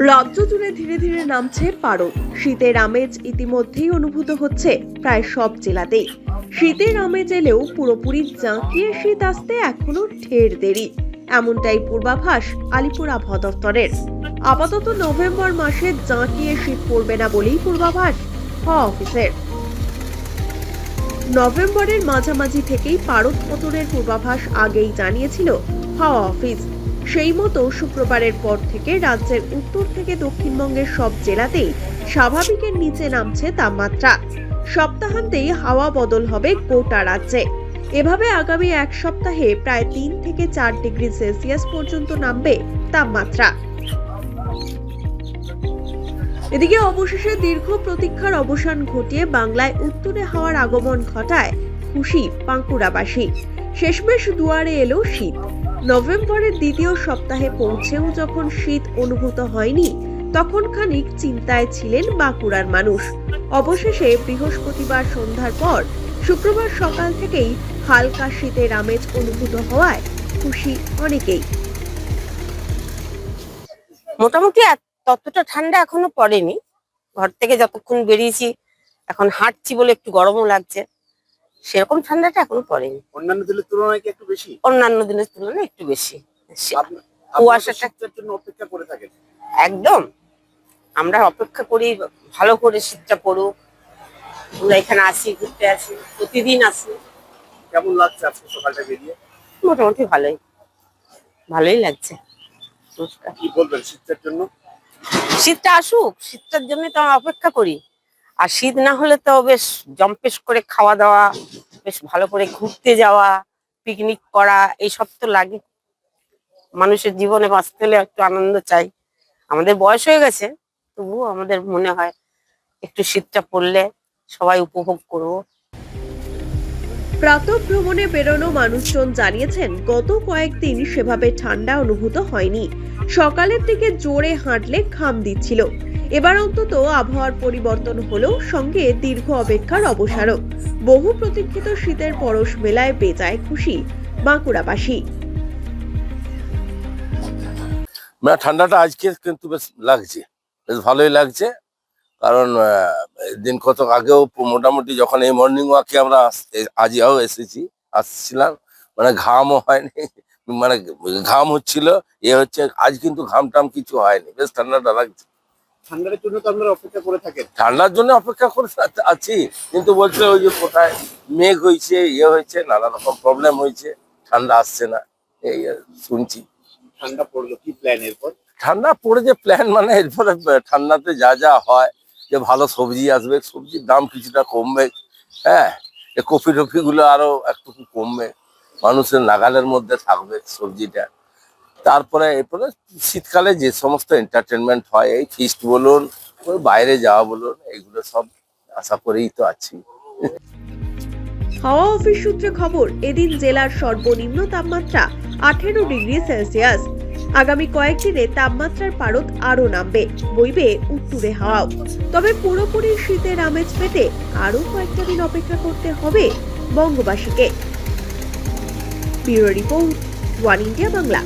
রাজ্য জুড়ে ধীরে ধীরে নামছে পারদ। শীতের আমেজ ইতিমধ্যেই অনুভূত হচ্ছে প্রায় সব জেলাতেই। শীতের আমেজ এলেও পুরোপুরি জাঁকিয়ে শীত আসতে এখনও ঢের দেরি। এমনটাই পূর্বাভাস আলিপুর আবহাওয়া আপাতত নভেম্বর মাসে জাঁকিয়ে শীত পড়বে না বলেই পূর্বাভাস হওয়া অফিসের। নভেম্বরের মাঝামাঝি থেকেই পারদ পতনের পূর্বাভাস আগেই জানিয়েছিল হাওয়া অফিস। সেই মতো শুক্রবারের পর থেকে রাজ্যের উত্তর থেকে দক্ষিণবঙ্গের সব জেলাতেই স্বাভাবিকের নিচে নামছে তাপমাত্রা। সপ্তাহান্তেই হাওয়া বদল হবে গোটা রাজ্যে। এভাবে আগামী এক সপ্তাহে প্রায় তিন থেকে চার ডিগ্রি সেলসিয়াস পর্যন্ত নামবে তাপমাত্রা। এদিকে অবশেষে দীর্ঘ প্রতীক্ষার অবসান ঘটিয়ে বাংলায় উত্তরে হাওয়ার আগমন ঘটায় খুশি বাঁকুড়াবাসী শেষমেশ দুয়ারে এলো শীত। নভেম্বরের দ্বিতীয় সপ্তাহে পৌঁছেও যখন শীত অনুভূত হয়নি তখন খানিক চিন্তায় ছিলেন বাঁকুড়ার মানুষ। অবশেষে বৃহস্পতিবার সন্ধ্যার পর শুক্রবার সকাল থেকেই হালকা শীতের আমেজ অনুভূত হওয়ায় খুশি অনেকেই। মোটামুটি ততটা ঠান্ডা এখনও পড়েনি। ঘর থেকে যতক্ষণ বেরিয়েছি, এখন হাঁটছি বলে একটু গরমও লাগছে। সেরকম ঠান্ডাটা এখনও পড়েনি। অন্যান্য দিনের তুলনায় কি একটু বেশি? অন্যান্য দিনের তুলনায় একটু বেশি। কুয়াশাটা- জন্য অপেক্ষা করে থাকেন। একদম। আমরা অপেক্ষা করি ভালো করে শীতটা পড়ুক। আমরা এখানে আসি ঘুরতে আসি প্রতিদিন আসি। কেমন লাগছে আজকে সকালটা বেরিয়ে? মোটামুটি ভালোই। ভালোই লাগছে। কি বলবেন শীতের জন্য? শীতটা আসুক শীতটার জন্য তো আমরা অপেক্ষা করি। আর শীত না হলে তো বেশ জম্পেশ করে খাওয়া দাওয়া, বেশ ভালো করে ঘুরতে যাওয়া পিকনিক করা, এইসব তো লাগে। মানুষের জীবনে বাঁচতে হলে একটু আনন্দ চাই। আমাদের বয়স হয়ে গেছে, তবুও আমাদের মনে হয় একটু শীতটা পড়লে সবাই উপভোগ করব। প্রাতঃ ভ্রমণে বেরোনো মানুষজন জানিয়েছেন, গত কয়েকদিন সেভাবে ঠান্ডা অনুভূত হয়নি। সকালের দিকে জোরে হাঁটলে ঘাম দিচ্ছিল। এবার অন্তত আবহাওয়ার পরিবর্তন হলেও সঙ্গে দীর্ঘ অপেক্ষার অবসারও। বহু প্রতীক্ষিত শীতের পরশ মেলায় বেজায় খুশি বাঁকুড়াবাসী। মানে ঠান্ডাটা আজকে কিন্তু বেশ লাগছে। বেশ ভালোই লাগছে। কারণ দিন কত আগেও মোটামুটি যখন এই মর্নিং ওয়াকে আমরা আজও এসেছি, আসছিলাম মানে ঘামও হয়নি মানে ঘাম হচ্ছিল, এ হচ্ছে আজ কিন্তু ঘাম টাম কিছু হয়নি, বেশ ঠান্ডাটা লাগছে। ঠান্ডার জন্য তো আপনারা অপেক্ষা করে থাকেন। ঠান্ডার জন্য অপেক্ষা করে আছি কিন্তু বলছে ওই যে কোথায় মেঘ হয়েছে ইয়ে হয়েছে নানা রকম প্রবলেম হয়েছে ঠান্ডা আসছে না এই শুনছি। ঠান্ডা পড়ল কি প্ল্যান এরপর? ঠান্ডা পড়ে যে প্ল্যান মানে এরপরে ঠান্ডাতে যা যা হয় যে ভালো সবজি আসবে সবজির দাম কিছুটা কমবে হ্যাঁ এ কফি টফি গুলো আরও একটু কমবে মানুষের নাগালের মধ্যে থাকবে সবজিটা। তারপরে এরপরে শীতকালে যে সমস্ত এন্টারটেনমেন্ট হয়, এই ফিস্ট বলুন, ওই বাইরে যাওয়া বলুন, এগুলো সব আশা করেই তো আছি। হাওয়া অফিস সূত্রে খবর, এদিন জেলার সর্বনিম্ন তাপমাত্রা আঠেরো ডিগ্রি সেলসিয়াস। আগামী কয়েকদিনে তাপমাত্রার পারদ আরও নামবে, বইবে উত্তুরে হাওয়াও তবে পুরোপুরি শীতের আমেজ পেতে আরও কয়েকটা দিন অপেক্ষা করতে হবে বঙ্গবাসীকে। Bureau report, one India Bangla.